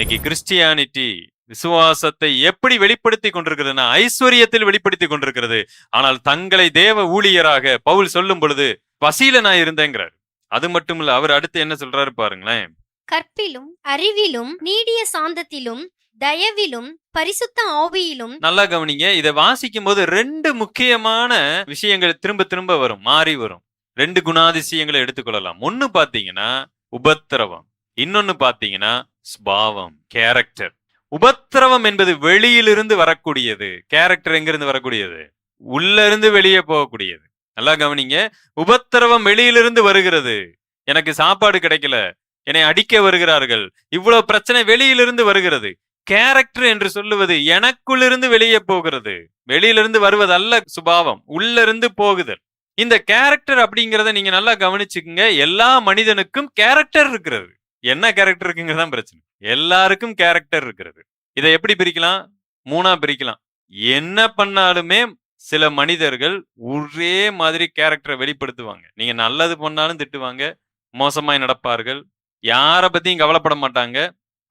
இன்னைக்கு கிறிஸ்டியானிட்டி விசுவாசத்தை எப்படி வெளிப்படுத்தி கொண்டிருக்கிறதுனா ஐஸ்வர்யத்தில் வெளிப்படுத்தி கொண்டிருக்கிறது. ஆனால் தங்களை தேவ ஊழியராக பவுல் சொல்லும் பொழுது பசியில நான் இருந்தேங்கிறார். அது மட்டும் இல்ல அவர் அடுத்து என்ன சொல்றாரு பாருங்களேன். கற்பிலும் அறிவிலும் நீடிய சாந்தத்திலும் தயவிலும் பரிசுத்த ஆவியிலும் நல்லா கவனிங்க இதை வாசிக்கும் போது ரெண்டு முக்கியமான விஷயங்கள் திரும்ப திரும்ப வரும் மாறி வரும். ரெண்டு குணாதிசயங்களை எடுத்துக்கொள்ளலாம் ஒன்னு பாத்தீங்கன்னா உபத்திரவம். இன்னொன்னு பாத்தீங்கன்னா ஸ்பாவம் கேரக்டர் உபத்திரவம் என்பது வெளியிலிருந்து வரக்கூடியது. கேரக்டர் எங்கிருந்து வரக்கூடியது? உள்ள இருந்து வெளியே போகக்கூடியது. நல்லா கவனிங்க. உபத்திரவம் வெளியிலிருந்து வருகிறது. எனக்கு சாப்பாடு கிடைக்கல. என்னை அடிக்க வருகிறார்கள். இவ்வளவு பிரச்சனை வெளியிலிருந்து வருகிறது. கேரக்டர் என்று சொல்லுவது எனக்குள்ளிருந்து வெளியே போகிறது. வெளியிலிருந்து வருவது அல்ல சுபாவம். உள்ளிருந்து போகுதல். இந்த கேரக்டர் அப்படிங்கிறத நீங்க நல்லா கவனிச்சுக்கங்க. எல்லா மனிதனுக்கும் கேரக்டர் இருக்கிறது. என்ன கேரக்டர் இருக்குங்கிறது தான் பிரச்சனை. எல்லாருக்கும் கேரக்டர் இருக்கிறது. இதை எப்படி பிரிக்கலாம்? மூணா பிரிக்கலாம். என்ன பண்ணாலுமே சில மனிதர்கள் ஒரே மாதிரி கேரக்டரை வெளிப்படுத்துவாங்க. நீங்க நல்லது பண்ணாலும் திட்டுவாங்க மோசமாய் நடப்பார்கள் யாரை பத்தியும் கவலைப்பட மாட்டாங்க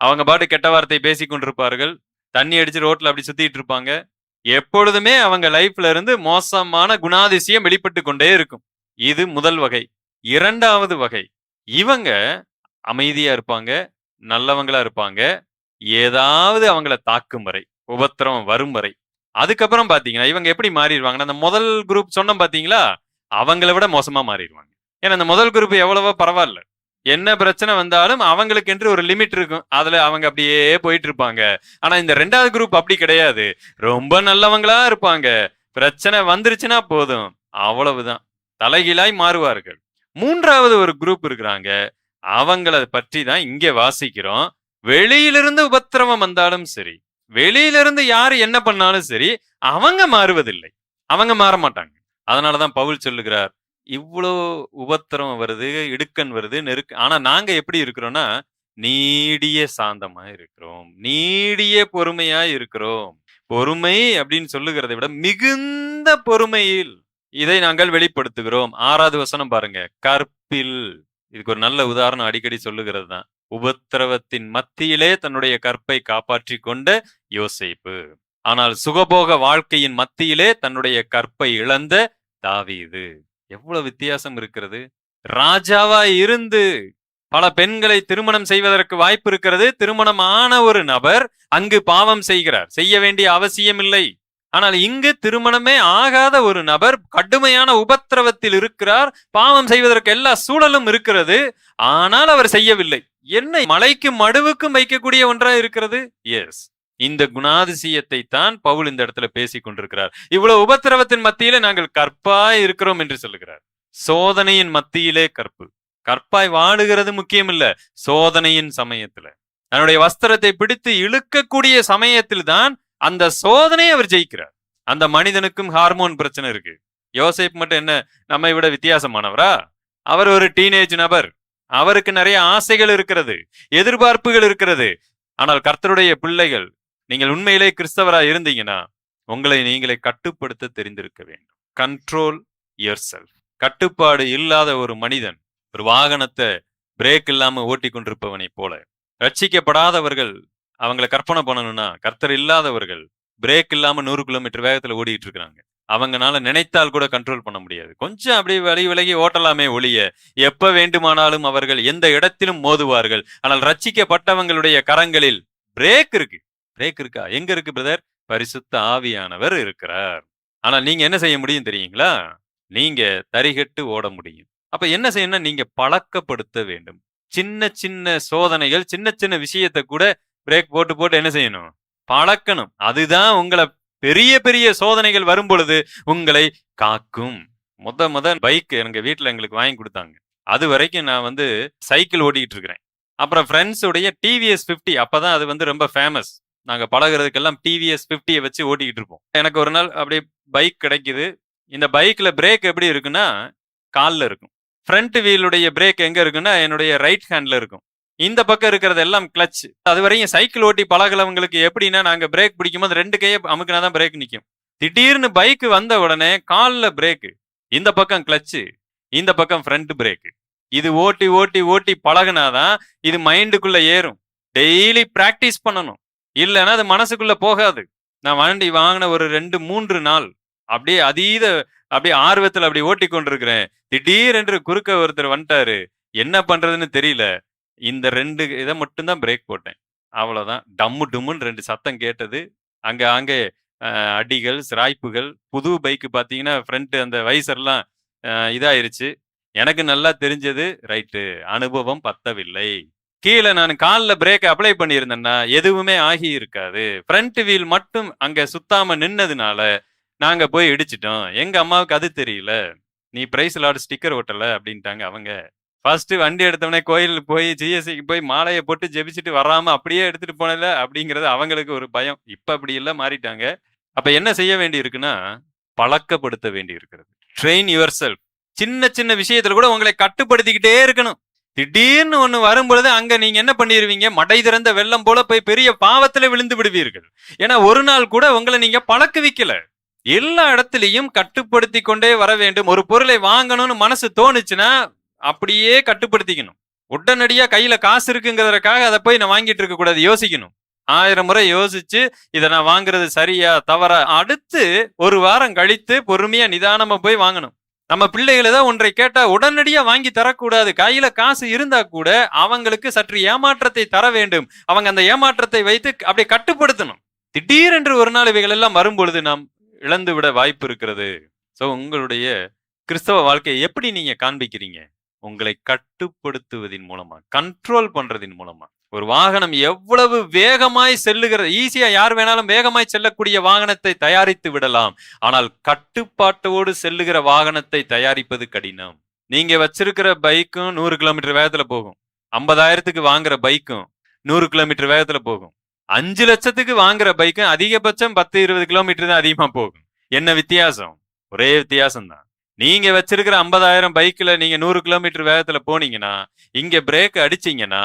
அவங்க பாட்டு கெட்ட வார்த்தை பேசி கொண்டிருப்பார்கள் தண்ணி அடிச்சு ரோட்ல அப்படி சுத்திட்டு இருப்பாங்க. எப்பொழுதுமே அவங்க லைஃப்ல இருந்து மோசமான குணாதிசயம் வெளிப்பட்டு கொண்டே இருக்கும். இது முதல் வகை. இரண்டாவது வகை. இவங்க அமைதியா இருப்பாங்க நல்லவங்களா இருப்பாங்க. ஏதாவது அவங்கள தாக்கும் வரை உபத்திரம் வரும் வரை. அதுக்கப்புறம் பாத்தீங்கன்னா இவங்க எப்படி மாறிடுவாங்கன்னா அந்த முதல் குரூப் சொன்னோம் பாத்தீங்களா? அவங்கள விட மோசமா மாறிடுவாங்க. ஏன்னா அந்த முதல் குரூப் எவ்வளவோ பரவாயில்ல. என்ன பிரச்சனை வந்தாலும் அவங்களுக்கு என்று ஒரு லிமிட் இருக்கும். அதுல அவங்க அப்படியே போயிட்டு இருப்பாங்க ஆனா இந்த ரெண்டாவது குரூப் அப்படி கிடையாது. ரொம்ப நல்லவங்களா இருப்பாங்க. பிரச்சனை வந்துருச்சுன்னா போதும். அவ்வளவுதான். தலைகீழாய் மாறுவார்கள். மூன்றாவது ஒரு குரூப் இருக்கிறாங்க. அவங்கள பற்றி தான் இங்கே வாசிக்கிறோம். வெளியிலிருந்து உபத்திரவம் வந்தாலும் சரி வெளியிலிருந்து யாரு என்ன பண்ணாலும் சரி அவங்க மாறுவதில்லை. அவங்க மாற மாட்டாங்க. அதனாலதான் பவுல் சொல்லுகிறார் இவ்வளோ உபத்திரம் வருது இடுக்கன் வருது நெருக்க ஆனா நாங்க எப்படி இருக்கிறோம்னா நீடிய சாந்தமா இருக்கிறோம் நீடிய பொறுமையா இருக்கிறோம். பொறுமை அப்படின்னு சொல்லுகிறதை விட மிகுந்த பொறுமையில் இதை நாங்கள் வெளிப்படுத்துகிறோம். ஆறாவது வசனம் பாருங்க கற்பில் இதுக்கு ஒரு நல்ல உதாரணம் அடிக்கடி சொல்லுகிறது தான் உபத்திரவத்தின் மத்தியிலே தன்னுடைய கற்பை காப்பாற்றி கொண்ட யோசிப்பு. ஆனால் சுகபோக வாழ்க்கையின் மத்தியிலே தன்னுடைய கற்பை இழந்த தாவீது. எவ்வளவு வித்தியாசம் இருக்கிறது. ராஜாவா இருந்து பல பெண்களை திருமணம் செய்வதற்கு வாய்ப்பு இருக்கிறது. திருமணம் ஆன ஒரு நபர் அங்கு பாவம் செய்கிறார். செய்ய வேண்டிய அவசியம் இல்லை ஆனால் இங்கு திருமணமே ஆகாத ஒரு நபர் கடுமையான உபத்திரவத்தில் இருக்கிறார். பாவம் செய்வதற்கு எல்லா சூழலும் இருக்கிறது. ஆனால் அவர் செய்யவில்லை. என்ன மலைக்கும் மடுவுக்கும் வைக்கக்கூடிய ஒன்றா இருக்கிறது? எஸ் இந்த குணாதிசயத்தை தான் பவுல் இந்த இடத்துல பேசிக் கொண்டிருக்கிறார். இவ்வளவு உபத்திரவத்தின் மத்தியிலே நாங்கள் கற்பாய் இருக்கிறோம் என்று சொல்லுகிறார். சோதனையின் மத்தியிலே கற்பு. கற்பாய் வாழுகிறது முக்கியம் இல்ல சோதனையின் சமயத்துல. தன்னுடைய வஸ்திரத்தை பிடித்து இழுக்கக்கூடிய சமயத்தில் தான் அந்த சோதனையை அவர் ஜெயிக்கிறார். அந்த மனிதனுக்கும் ஹார்மோன் பிரச்சனை இருக்கு. யோசைப் மட்டும் என்ன நம்மை விட வித்தியாசமானவரா? அவர் ஒரு டீனேஜ் நபர். அவருக்கு நிறைய ஆசைகள் இருக்கிறது எதிர்பார்ப்புகள் இருக்கிறது. ஆனால் கர்த்தருடைய பிள்ளைகள் நீங்கள் உண்மையிலே கிறிஸ்தவரா இருந்தீங்கன்னா உங்களை நீங்களே கட்டுப்படுத்த தெரிந்திருக்க வேண்டும். கண்ட்ரோல் யுவர் செல்ஃப் கட்டுப்பாடு இல்லாத ஒரு மனிதன் ஒரு வாகனத்தை பிரேக் இல்லாம ஓட்டி கொண்டிருப்பவனை போல. ரட்சிக்கப்படாதவர்கள் அவங்கள கற்பனை பண்ணணும்னா கர்த்தர் இல்லாதவர்கள் பிரேக் இல்லாம நூறு கிலோமீட்டர் வேகத்துல ஓடிட்டு இருக்கிறாங்க. அவங்கனால நினைத்தால் கூட கண்ட்ரோல் பண்ண முடியாது. கொஞ்சம் அப்படியே வழி விலகி ஓட்டலாமே ஒழிய எப்ப வேண்டுமானாலும் அவர்கள் எந்த இடத்திலும் மோதுவார்கள். ஆனால் ரட்சிக்கப்பட்டவங்களுடைய கரங்களில் பிரேக் இருக்கு. பிரேக் இருக்கா? எங்க இருக்கு பிரதர் பரிசுத்த ஆவியானவர் இருக்கிறார். ஆனால் நீங்க என்ன செய்ய முடியும் தெரியுங்களா? நீங்க தரிகட்டு ஓட முடியும். அப்ப என்ன செய்யணும்னா நீங்க பழக்கப்படுத்த வேண்டும். சின்ன சின்ன சோதனைகள் சின்ன சின்ன விஷயத்தை கூட பிரேக் போட்டு போட்டு என்ன செய்யணும்? பழக்கணும். அதுதான் உங்களை பெரிய பெரிய சோதனைகள் வரும் பொழுது உங்களை காக்கும். முத முத பைக் எங்க வீட்டில் எங்களுக்கு வாங்கி கொடுத்தாங்க. அது வரைக்கும் நான் வந்து சைக்கிள் ஓட்டிட்டு இருக்கிறேன். அப்புறம் ஃப்ரெண்ட்ஸுடைய டிவிஎஸ் ஃபிஃப்டி அப்போ தான் அது வந்து ரொம்ப ஃபேமஸ் நாங்கள் பழகுறதுக்கெல்லாம் டிவிஎஸ் ஃபிஃப்டியை வச்சு ஓட்டிக்கிட்டு இருப்போம். எனக்கு ஒரு நாள் அப்படியே பைக் கிடைக்குது. இந்த பைக்கில் பிரேக் எப்படி இருக்குன்னா காலில் இருக்கும். ஃப்ரண்ட் வீலுடைய பிரேக் எங்கே இருக்குன்னா என்னுடைய ரைட் ஹேண்டில் இருக்கும். இந்த பக்கம் இருக்கிறது எல்லாம் கிளச் அது வரையும் சைக்கிள் ஓட்டி பழகலவங்களுக்கு எப்படின்னா நாங்க பிரேக் பிடிக்கும் போது ரெண்டு கையை அமுக்குனா தான் பிரேக் நிற்கும் திடீர்னு பைக் வந்த உடனே காலில் பிரேக்கு இந்த பக்கம் கிளச்சு இந்த பக்கம் ஃப்ரண்ட் பிரேக்கு இது ஓட்டி ஓட்டி ஓட்டி பழகுனாதான் இது மைண்டுக்குள்ள ஏறும். டெய்லி ப்ராக்டிஸ் பண்ணணும். இல்லைன்னா அது மனசுக்குள்ள போகாது. நான் வண்டி வாங்கின ஒரு ரெண்டு மூன்று நாள் அப்படியே அதீத அப்படியே ஆர்வத்தில் அப்படி ஓட்டி கொண்டிருக்கிறேன் திடீரென்று குறுக்க ஒருத்தர் வந்துட்டாரு. என்ன பண்றதுன்னு தெரியல. இந்த ரெண்டு இதை மட்டும்தான் பிரேக் போட்டேன். அவ்வளோதான் டம்மு டும்முன்னு ரெண்டு சத்தம் கேட்டது. அங்கே அங்கே அடிகள் சிராய்ப்புகள் புது பைக்கு பார்த்தீங்கன்னா ஃப்ரண்ட் அந்த வைசர்லாம் இதாயிருச்சு. எனக்கு நல்லா தெரிஞ்சது ரைட்டு அனுபவம் பத்தவில்லை. கீழே நான் காலில் பிரேக் அப்ளை பண்ணியிருந்தேன்னா எதுவுமே ஆகி இருக்காது. ஃப்ரண்ட் வீல் மட்டும் அங்கே சுத்தாம நின்னதுனால நாங்கள் போய் இடிச்சிட்டோம். எங்கள் அம்மாவுக்கு அது தெரியல. நீ பிரைஸ் லாட் ஸ்டிக்கர் ஒட்டலை அப்படின்ட்டாங்க அவங்க. ஃபர்ஸ்ட் வண்டி எடுத்தவனே கோயில் போய் ஜிஎஸ்சிக்கு போய் மாலையை போட்டு ஜெபிச்சுட்டு வராம அப்படியே எடுத்துட்டு போனல அப்படிங்கிறது அவங்களுக்கு ஒரு பயம். இப்ப அப்படி இல்லை மாறிட்டாங்க. அப்ப என்ன செய்ய வேண்டி இருக்குன்னா பழக்கப்படுத்த வேண்டி இருக்கிறது ட்ரெயின் யுவர் செல்ஃப் சின்ன சின்ன விஷயத்துல கூட உங்களை கட்டுப்படுத்திக்கிட்டே இருக்கணும். திடீர்னு ஒண்ணு வரும்பொழுது அங்க நீங்க என்ன பண்ணிடுவீங்க மடை திறந்த வெள்ளம் போல போய் பெரிய பாவத்துல விழுந்து விடுவீர்கள். ஏன்னா ஒரு நாள் கூட உங்களை நீங்க பழக்குவிக்கல. எல்லா இடத்துலையும் கட்டுப்படுத்தி கொண்டே வர வேண்டும். ஒரு பொருளை வாங்கணும்னு மனசு தோணுச்சுன்னா அப்படியே கட்டுப்படுத்திக்கணும். உடனடியா கையில காசு இருக்குங்கிறதுக்காக அதை போய் நான் வாங்கிட்டு இருக்க கூடாது யோசிக்கணும். ஆயிரம் முறை யோசிச்சு இதை நான் வாங்குறது சரியா தவறா அடுத்து ஒரு வாரம் கழித்து பொறுமையா நிதானமா போய் வாங்கணும். நம்ம பிள்ளைகள் தான் ஒன்றை கேட்டா உடனடியா வாங்கி தரக்கூடாது. கையில காசு இருந்தா கூட அவங்களுக்கு சற்று ஏமாற்றத்தை தர வேண்டும். அவங்க அந்த ஏமாற்றத்தை வைத்து அப்படியே கட்டுப்படுத்தணும். திடீரென்று ஒரு நாள் இவைகள் எல்லாம் வரும்பொழுது நாம் இழந்து விட வாய்ப்பு இருக்கிறது. ஸோ உங்களுடைய கிறிஸ்தவ வாழ்க்கையை எப்படி நீங்க காண்பிக்கிறீங்க? உங்களை கட்டுப்படுத்துவதின் மூலமா கண்ட்ரோல் பண்றதின் மூலமா. ஒரு வாகனம் எவ்வளவு வேகமாய் செல்லுகிறது ஈஸியா யார் வேணாலும் வேகமாய் செல்லக்கூடிய வாகனத்தை தயாரித்து விடலாம். ஆனால் கட்டுப்பாட்டோடு செல்லுகிற வாகனத்தை தயாரிப்பது கடினம். நீங்க வச்சிருக்கிற பைக்கும் நூறு கிலோமீட்டர் வேகத்துல போகும். ஐம்பதாயிரத்துக்கு வாங்குற பைக்கும் நூறு கிலோமீட்டர் வேகத்துல போகும். அஞ்சு லட்சத்துக்கு வாங்குற பைக்கும் அதிகபட்சம் பத்து இருபது கிலோமீட்டர் தான் அதிகமா போகும். என்ன வித்தியாசம்? ஒரே வித்தியாசம் தான் நீங்க வச்சிருக்கிற ஐம்பதாயிரம் பைக்ல நீங்க நூறு கிலோமீட்டர் வேகத்துல போனீங்கன்னா இங்க பிரேக் அடிச்சீங்கன்னா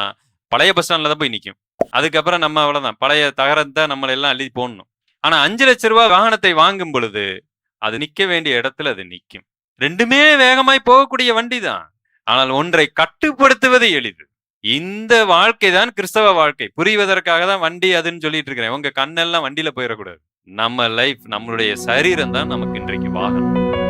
பழைய பஸ் ஸ்டாண்ட்ல தான் போய் நிக்கும். அதுக்கப்புறம் நம்ம அவ்வளவுதான். பழைய தகரத்தை நம்மள எல்லாம் அள்ளி போடணும். ஆனா அஞ்சு லட்ச ரூபாய் வாகனத்தை வாங்கும் பொழுது அது நிக்க வேண்டிய இடத்துல அது நிக்கும். ரெண்டுமே வேகமாய் போகக்கூடிய வண்டி தான் ஆனால் ஒன்றை கட்டுப்படுத்துவது எளிது. இந்த வாழ்க்கை தான் கிறிஸ்தவ வாழ்க்கை. புரிவதற்காக தான் வண்டி அதுன்னு சொல்லிட்டு இருக்கிறேன். உங்க கண்ணெல்லாம் வண்டியில போயிடக்கூடாது. நம்ம லைஃப் நம்மளுடைய சரீரம் தான் நமக்கு இன்றைக்கு வாகனம்.